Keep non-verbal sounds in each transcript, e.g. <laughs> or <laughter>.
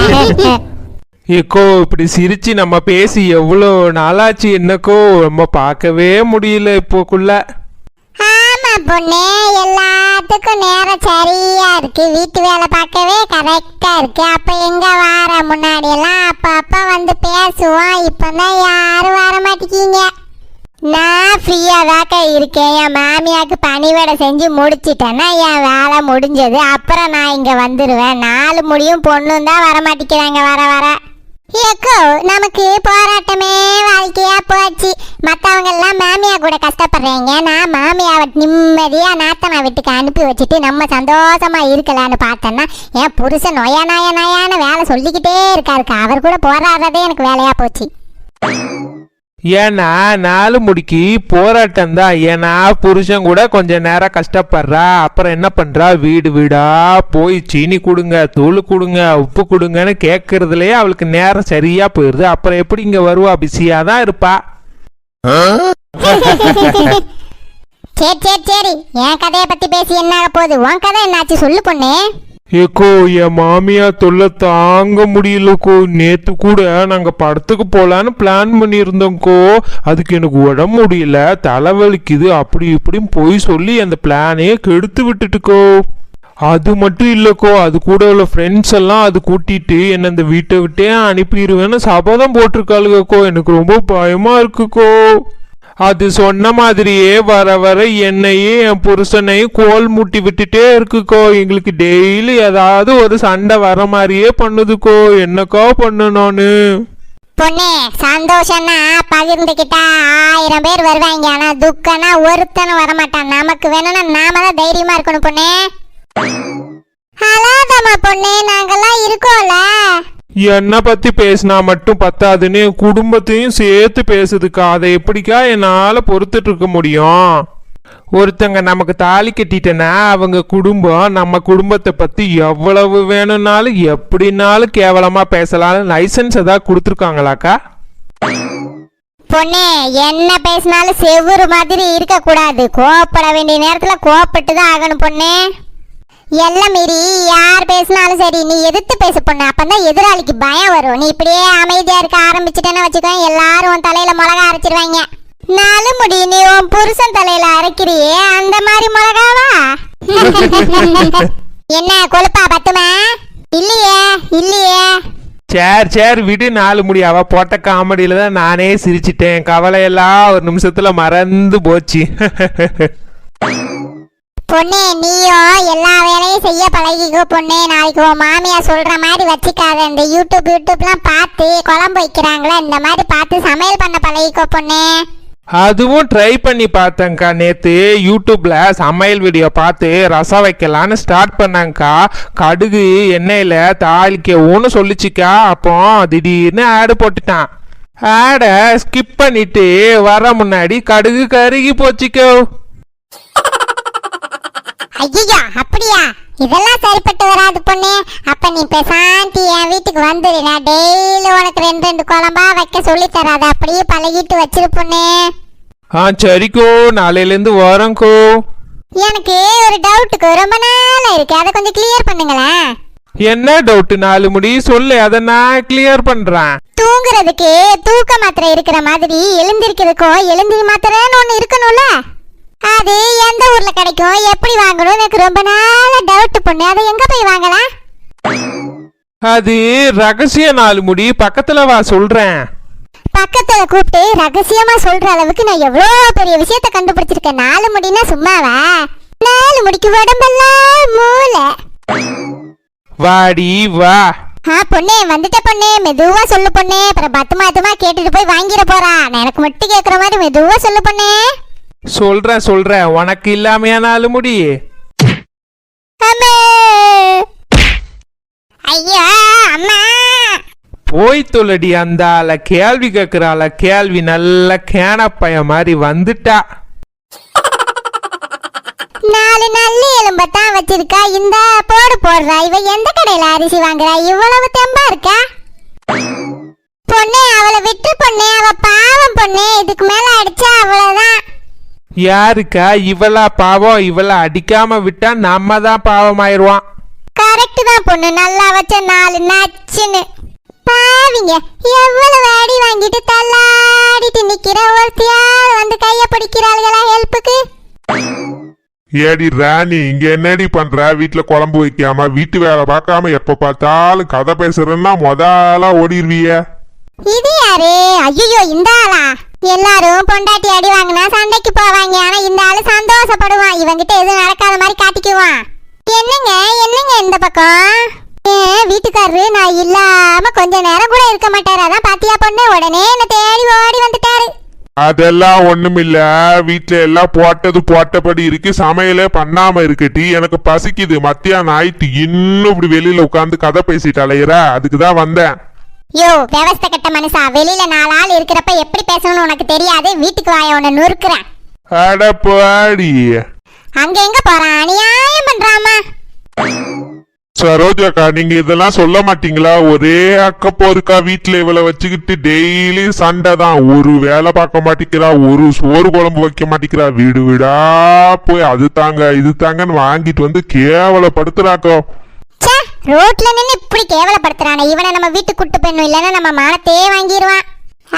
<laughs> ஏக்கோ இப்படி சிரிச்சு நம்ம பேசி எவ்வளோ நாளாச்சு என்னக்கோ நம்ம பார்க்கவே முடியல இப்போக்குள்ள. ஆமா பொண்ணு எல்லாத்துக்கும் நேரம் சரியா இருக்கு. வீட்டு வேலை பார்க்கவே கரெக்டா இருக்கு. அப்ப எங்க வார? முன்னாடி எல்லாம் அப்ப அப்ப வந்து பேசுவோம். இப்பதான் யாரும் வர மாட்டேங்கீங்க நான் ஃப்ரீயாக தாக்க இருக்கேன். என் மாமியாக்கு பணிவடை செஞ்சு முடிச்சிட்டேன்னா என் வேலை முடிஞ்சது. அப்புறம் நான் இங்கே வந்துடுவேன் நாலு முடியும் பொண்ணும் தான் வர மாட்டேங்கிறாங்க வர வர. ஏக்கோ நமக்கு போராட்டமே வாழ்க்கையாக போச்சு. மற்றவங்கெல்லாம் மாமியா கூட கஷ்டப்படுறீங்க. நான் மாமியாவை நிம்மதியாக நாத்தனா வீட்டுக்கு அனுப்பி வச்சுட்டு நம்ம சந்தோஷமாக இருக்கலான்னு பார்த்தேன்னா என் புருஷன் நொய நய நயான்னு வேலை சொல்லிக்கிட்டே இருக்காருக்கா. அவர் கூட போராடுறதே எனக்கு வேலையாக போச்சு. ஏன்னா நாலு முடிக்கு போராட்டம் தான். ஏன்னா புருஷன் கூட கொஞ்ச நேரம் கஷ்டப்படுறா. அப்புறம் என்ன பண்றா? வீடு வீடா போய் சீனி கொடுங்க தூள் கொடுங்க உப்பு கொடுங்கன்னு கேட்கறதுலயே அவளுக்கு நேரம் சரியா போயிடுது அப்புறம் எப்படி இங்க வருவா? பிஸியா தான் இருப்பா. சரி சரி சரி. என் கதையை பத்தி பேசி என்ன ஆக போகுது? உன் கதை என்னாச்சு? சொல்லு பொண்ணு. ஏக்கோ என் மாமியா தொல்லை தாங்க முடியலக்கோ. நேற்று கூட நாங்கள் படத்துக்கு போகலான்னு பிளான் பண்ணியிருந்தோம்க்கோ அதுக்கு எனக்கு உடம்பு முடியல தலைவலிக்குது அப்படி இப்படின்னு போய் சொல்லி அந்த பிளானே கெடுத்து விட்டுட்டுக்கோ. அது மட்டும் இல்லைக்கோ அது கூட உள்ள ஃப்ரெண்ட்ஸ் எல்லாம் அது கூட்டிட்டு என்னை இந்த வீட்டை விட்டே அனுப்பிடுவேன்னு சபதம் போட்டிருக்காளுக்கோ எனக்கு ரொம்ப பயமாக இருக்குக்கோ. அது சொன்ன மாதிரியே வர வர என்னையே என் புருஷனையும் கோல் முட்டி விட்டுட்டே இருக்குக்கோ. எங்களுக்கு டெய்லி ஏதாவது ஒரு சண்டை வர மாதிரியே பண்ணுதுக்கோ. என்னக்கோ பண்ணணும்னு. பொண்ணு சந்தோஷம்னா பகிர்ந்துக்கிட்டா ஆயிரம் பேர் வருவாங்க. ஆனா துக்கம்னா ஒருத்தனும் வரமாட்டான். நமக்கு வேணும்னா நாம தான் தைரியமா இருக்கணும் பொண்ணு. அழாதம்மா பொண்ணு நாங்கெல்லாம் இருக்கோம்ல. என்னை பற்றி பேசினா மட்டும் பத்தாதுன்னு குடும்பத்தையும் சேர்த்து பேசுதுக்கா. அதை எப்படிக்கா என்னால் பொறுத்துட்டு இருக்க முடியும்? ஒருத்தங்க நமக்கு தாலி கட்டிட்டனா அவங்க குடும்பம் நம்ம குடும்பத்தை பற்றி எவ்வளவு வேணும்னாலும் எப்படினாலும் கேவலமாக பேசலாம்னு லைசன்ஸ் ஏதாவது கொடுத்துருக்காங்களாக்கா? பொண்ணே என்ன பேசினாலும் செவ்வொரு மாதிரி இருக்கக்கூடாது. கோவப்பட வேண்டிய நேரத்தில் கோவப்பட்டு தான் ஆகணும் பொண்ணே. எல்லாம் மீறி யார் பேசினாலும் சரி நீ எதிர்த்து பேச பொண்ணு. அப்பதான் எதிராளிக்கு பயம் வரும். நீ இப்படியே அமைதியா இருக்க ஆரம்பிச்சிட்டேன்னு வச்சுக்கோ எல்லாரும் உன் தலையில மிளகா அரைச்சிருவாங்க. நாலு முடி நீ உன் புருஷன் தலையில அரைக்கிறியே அந்த மாதிரி மிளகாவா? <laughs> என்ன கொழுப்பா பத்துமா? இல்லையே இல்லையே. சேர் சேர் விடு நாலு முடி. அவ போட்ட காமெடியில தான் நானே சிரிச்சிட்டேன். கவலையெல்லாம் ஒரு நிமிஷத்துல மறந்து போச்சு. <laughs> பொண்ணு நீயும் எல்லா செய்ய பழகிக்கோ பொண்ணு நாளைக்கு உன் மாமியா சொல்ற மாதிரி வச்சுக்காத. இந்த யூடியூப் யூடியூப்லாம் பார்த்து குழம்பு வைக்கிறாங்களே இந்த மாதிரி பார்த்து சமையல் பண்ண பழகிக்கோ பொண்ணு. அதுவும் ட்ரை பண்ணி பார்த்தேங்க்கா நேத்து. யூடியூப்ல சமையல் வீடியோ பார்த்து ரசம் வைக்கலான்னு ஸ்டார்ட் பண்ணாங்க்கா கடுகு எண்ணெயில தாளிக்கவும்னு சொல்லிச்சுக்கா. அப்போ திடீர்னு ஆடு போட்டுட்டான். ஆடை ஸ்கிப் பண்ணிட்டு வர முன்னாடி கடுகு கருகி போச்சுக்கோ. ஐயோ அப்படியா? இதெல்லாம் சரிப்பட்டு வராது பொண்ணு. அப்ப நீ பேசாண்டி என் வீட்டுக்கு வந்துடு நான் டெய்லி உனக்கு ரெண்டு ரெண்டு குழம்பா வைக்க சொல்லி தராத. அப்படியே பழகிட்டு வச்சிரு பொண்ணு. ஆ சரிக்கோ. நாளையிலேருந்து வரோங்க்கோ எனக்கு ஒரு டவுட்டுக்கு ரொம்ப நாளா இருக்கு. அதை கொஞ்சம் கிளியர் பண்ணுங்களேன். என்ன டவுட் நாலு முடி சொல்லு. அதை நான் கிளியர் பண்றேன். தூங்குறதுக்கு தூக்க மாத்திரை இருக்கிற மாதிரி எழுந்திருக்கிறதுக்கும் எழுந்திரி மாத்திரைன்னு ஒண்ணு இருக்கணும்ல? அது எந்த ஊர்ல கிடைக்கும்? எப்படி வாங்கணும்? எனக்கு ரொம்ப நாள டவுட் பொண்ணு. அதை எங்க போய் வாங்கலாம்? அது ரகசிய நாலு முடி பக்கத்துல வா சொல்றேன். பக்கத்துல கூப்பிட்டு ரகசியமா சொல்ற அளவுக்கு நான் எவ்வளவு பெரிய விஷயத்த கண்டுபிடிச்சிருக்கேன். நாலு முடினா சும்மாவா? நாலு முடிக்கு உடம்பெல்லாம் மூளை. வாடி வா. ஆ பொண்ணே வந்துட்ட பொண்ணே மெதுவா சொல்லு பொண்ணே. அப்புறம் பத்துமா பத்துமா கேட்டுட்டு போய் வாங்கிட போறா. நான் எனக்கு மட்டும் கேக்குற மாதிரி மெதுவா சொல்லு பொண்ணே. சொல்றேன் சொல்றேன் உனக்கு இல்லாமையா நாலு முடி? அம்மா ஐயோ அம்மா! போய் தொலடி அந்த ஆள கேள்வி கேட்கிறாள கேள்வி நல்ல கேனப்பைய மாதிரி வந்துட்டா. நாலு நல்ல எலும்பத்தான் வச்சிருக்கா. இந்த போடு போடுறா. இவ எந்த கடையில அரிசி வாங்குறா? இவ்வளவு தெம்பா இருக்கா? பொண்ணே அவளை விட்டு பொண்ணே அவ பாவம் பொண்ணே. இதுக்கு மேல அடிச்சா அவ்வளவுதான். யாருக்கா? இவளா பாவம் இவளை அடிக்காம விட்டா நம்ம தான் பாவமாயிருவான். கரெக்ட் தான் பொண்ணு. நல்லா வச்ச நாலு நச்சுன்னு. பாவிங்க எவ்வளவு அடி வாங்கிட்டு தள்ளாடிட்டு நிக்கிற ஒருத்தியாவது வந்து கைய பிடிக்கிறாளுகளா ஹெல்ப்புக்கு? ஏடி ராணி இங்க என்னடி பண்ற? வீட்டுல குழம்பு வைக்காம வீட்டு வேலை பார்க்காம எப்ப பார்த்தாலும் கதை பேசுறேன்னா முதலா ஓடிடுவிய இது யாரு? ஐயோ இந்த ஆளா? எல்லாரும் பொண்டாட்டி அடி வாங்கினா சண்டைக்கு போவாங்க. ஆனா இந்த ஆளு சந்தோஷப்படுவான். இவங்கிட்ட எதுவும் நடக்காத மாதிரி காட்டிக்குவான். என்னங்க என்னங்க இந்த பக்கம்? வீட்டுக்காரரு நான் இல்லாம கொஞ்ச நேரம் கூட இருக்க மாட்டாரு. அதான் பாத்தியா பொண்ணு? உடனே என்ன தேடி ஓடி வந்துட்டாரு. அதெல்லாம் ஒண்ணுமில்ல. வீட்டுல எல்லாம் போட்டது போட்டபடி இருக்கு. சமையலே பண்ணாம இருக்கட்டி எனக்கு பசிக்குது. மத்தியானம் ஆயிட்டு இன்னும் இப்படி வெளியில உட்காந்து கதை பேசிட்டு அலையிற. அதுக்கு தான் வந்தேன். யோ விவஸ்த கட்ட மனுஷா வெளியில நாலு ஆள் இருக்கிறப்ப எப்படி பேசணும்னு உனக்கு தெரியாது? வீட்டுக்கு வாய உன்னை நொறுக்குறேன். அட பாடி. அங்க எங்க போறான் அநியாயம் பண்றாமா? சரோஜாக்கா நீங்க இதெல்லாம் சொல்ல மாட்டீங்களா? ஒரே அக்கப்போருக்கா வீட்டுல இவளை வச்சுக்கிட்டு டெய்லி சண்டை தான். ஒரு வேலை பார்க்க மாட்டேங்கிறா ஒரு சோறு குழம்பு வைக்க மாட்டேங்கிறா. வீடு வீடா போய் அது தாங்க இது தாங்கன்னு வாங்கிட்டு வந்து கேவலப்படுத்துறாக்கோ. ரோட்ல நின்று இப்படி கேவலப்படுத்துறானே. இவனை நம்ம வீட்டுக்கு கூட்டு போயிடணும். இல்லைன்னா நம்ம மானத்தையே வாங்கிடுவான்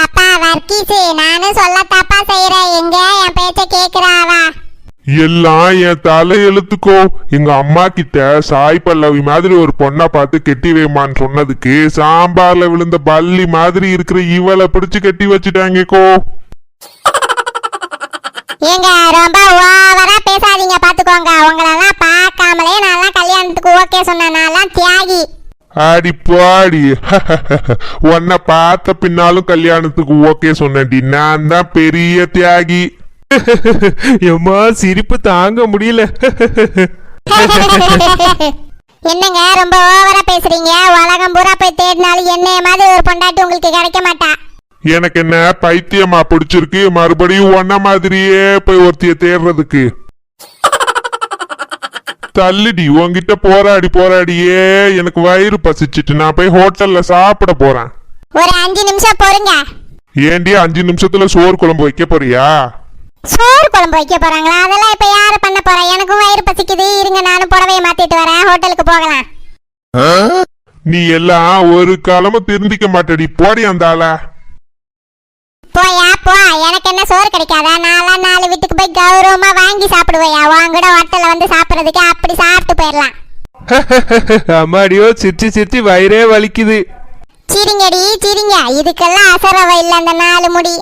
அப்பா வர்க்கீஸ் நானும் சொல்ல தப்பா செய்யறேன் எங்க? என் பேச்ச கேக்குறாவா எல்லாம் என் தலை எழுத்துக்கோ. எங்க அம்மா கிட்ட சாய் பல்லவி மாதிரி ஒரு பொண்ணை பார்த்து கெட்டி வைமான்னு சொன்னதுக்கு சாம்பார்ல விழுந்த பள்ளி மாதிரி இருக்கிற இவளை பிடிச்சு கட்டி வச்சுட்டாங்கக்கோ. ஆடி பாடி. <laughs> உன்னை பார்த்த பின்னாலும் கல்யாணத்துக்கு ஓகே சொன்னேன்டி. நான் தான் பெரிய தியாகி. <laughs> எம்மா சிரிப்பு தாங்க முடியல. <laughs> என்னங்க ரொம்ப ஓவரா பேசுறீங்க? உலகம் பூரா போய் தேடினாலும் என்னைய மாதிரி ஒரு பொண்டாட்டி உங்களுக்கு கிடைக்க மாட்டா. எனக்கு என்ன பைத்தியமா பிடிச்சிருக்கு? மறுபடியும் ஒன்ன மாதிரியே போய் ஒருத்திய தேடுறதுக்கு. தள்ளுடி உன்கிட்ட போராடி போராடியே எனக்கு வயிறு பசிச்சிட்டு நான் போய் ஹோட்டல்ல சாப்பிட போறேன். ஒரு அஞ்சு நிமிஷம் பொறுங்க. ஏண்டி அஞ்சு நிமிஷத்துல சோறு குழம்பு வைக்க போறியா? சோறு குழம்பு வைக்க போறாங்களா? அதெல்லாம் இப்ப யாரு பண்ண போறா? எனக்கும் வயிறு பசிக்குது. இருங்க நானும் புடவைய மாத்திட்டு வரேன். ஹோட்டலுக்கு போகலாம். நீ எல்லாம் ஒரு காலமும் திருந்திக்க மாட்டடி. போடி அந்த ஆள. போயா போ. எனக்கு என்ன சோறு கிடைக்காதா? நான்லாம் நாலு வீட்டுக்கு போய் கௌரவமா வாங்கி சாப்பிடுவையா? உன் கூட ஹோட்டல்ல வந்து சாப்பிடுறதுக்கு அப்படி சாப்பிட்டு போயிடலாம். <laughs> அம்மாடியோ சிரிச்சு சிரிச்சு வயிறே வலிக்குது. சிரிங்கடி சிரிங்க. இதுக்கெல்லாம் அசரவை இல்லை அந்த நாலு முடி. <laughs>